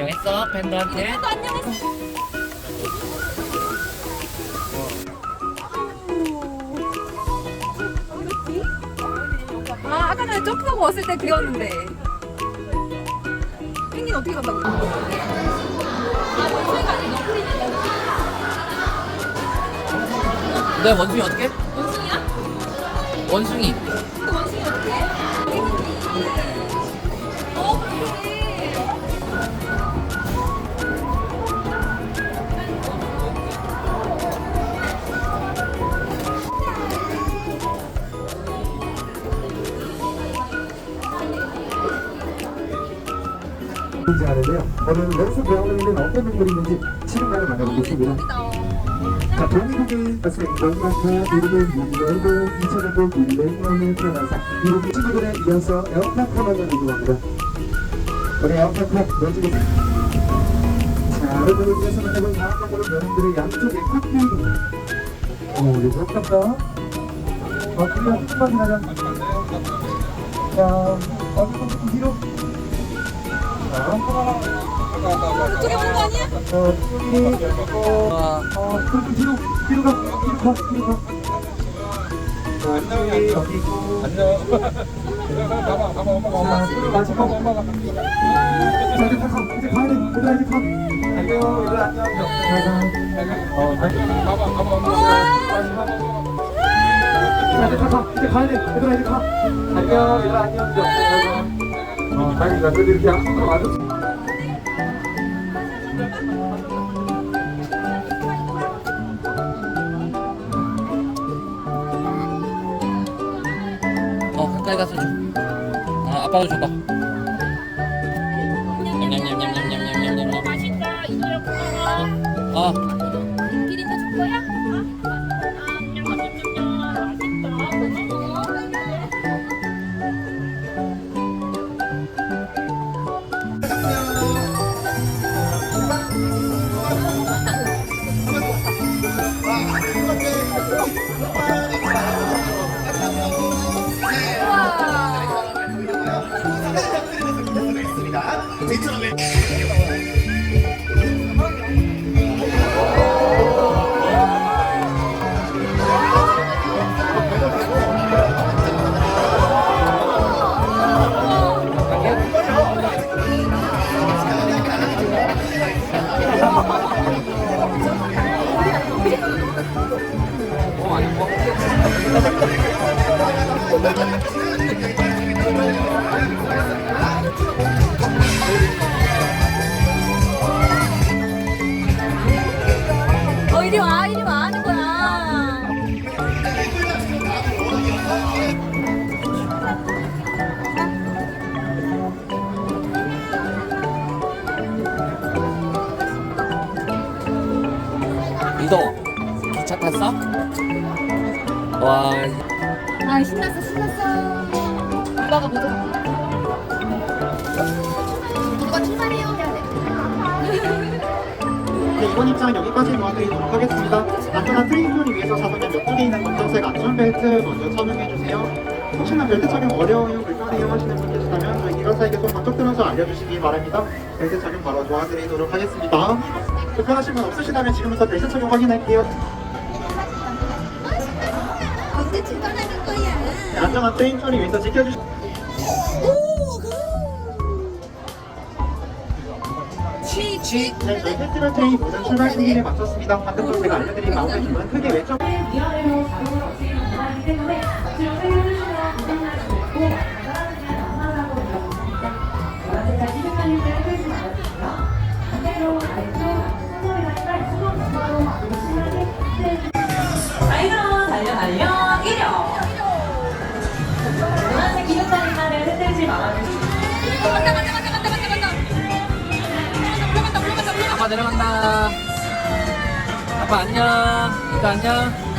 안녕했어 팬들한테 나도 안녕했어. 아, 아까 전에 점프하고 왔을 때 그렸는데. 펭귄 어떻게 간다고? 아, 아니고 너구리네, 너구리. 내 원숭이 어떻게? 원숭이야? 원숭이 원숭이 어떻게 보이지 않은데요. 오늘 여기서 배우는 어떤 동물이 있는지 지금까지 만나보겠습니다. 자, 것은 영마카 이름은 밀레고 이천에도 밀레고에 태어나서 미국 친구들에 이어서 에어파커만을 이루합니다. 우리 에어파커 넣어주겠습니다. 자, 여러분을 위해서 만나본 다음 동물은 여러분들의 양쪽에 꽉끼기 오, 이거 아깝다. 어, 그냥 한마디 하자. 자, 어디 좀 뒤로. 자, 그쪽에 오는 거 아니야? 어, 어, 그렇게 뒤로, 뒤로 가, 뒤로 가, 뒤로 가. 자, 여기, 여기 있고. 안녕. 자, 뒤로 마지막. 자, 이제 다 가. 이제 가야 돼. 얘들아, 이제 가. 안녕, 얘들아, 안녕. 잘 가. 어, 안녕. 자, 이제 다 가. 이제 가야 돼. 얘들아, 이제 가. 안녕, 얘들아, 안녕. 잘 가. 어, 다행이다. 그래도 이렇게 약속으로 와줬어. 어 가까이 가서 줘. 아 아빠도 줘봐. 냠냠냠냠냠냠냠냠냠. 맛있다. 이도야 고마워. 아 제처럼 이도 기차 탔어? 와 아, 신났어, 신났어. 오빠가 먼저. 누가 출발해요? 해야 돼. 네, 이번 입장은 여기까지 도와드리도록 하겠습니다. 안전한 트레이닝을 위해서 사전에 옆쪽에 있는 검정색 안전벨트 먼저 착용해주세요. 혹시나 벨트 착용 어려워요, 불편해요 하시는 분 계시다면 저희 기관사에게 손 바짝 들어서 알려주시기 바랍니다. 벨트 착용 바로 도와드리도록 하겠습니다. 불편하신 분 없으시다면 지금부터 벨트 착용 확인할게요. 언제 출발하는 거야? 네, 안전한 트레이닝을 위해서 지켜주시 네, 저희 페스티벌 트레인 모든 출발 준비를 마쳤습니다. 방금 전 제가 알려드린 마음의 주문 크게 외쳐 손 아빠 안녕. 이도 안녕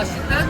aşıklar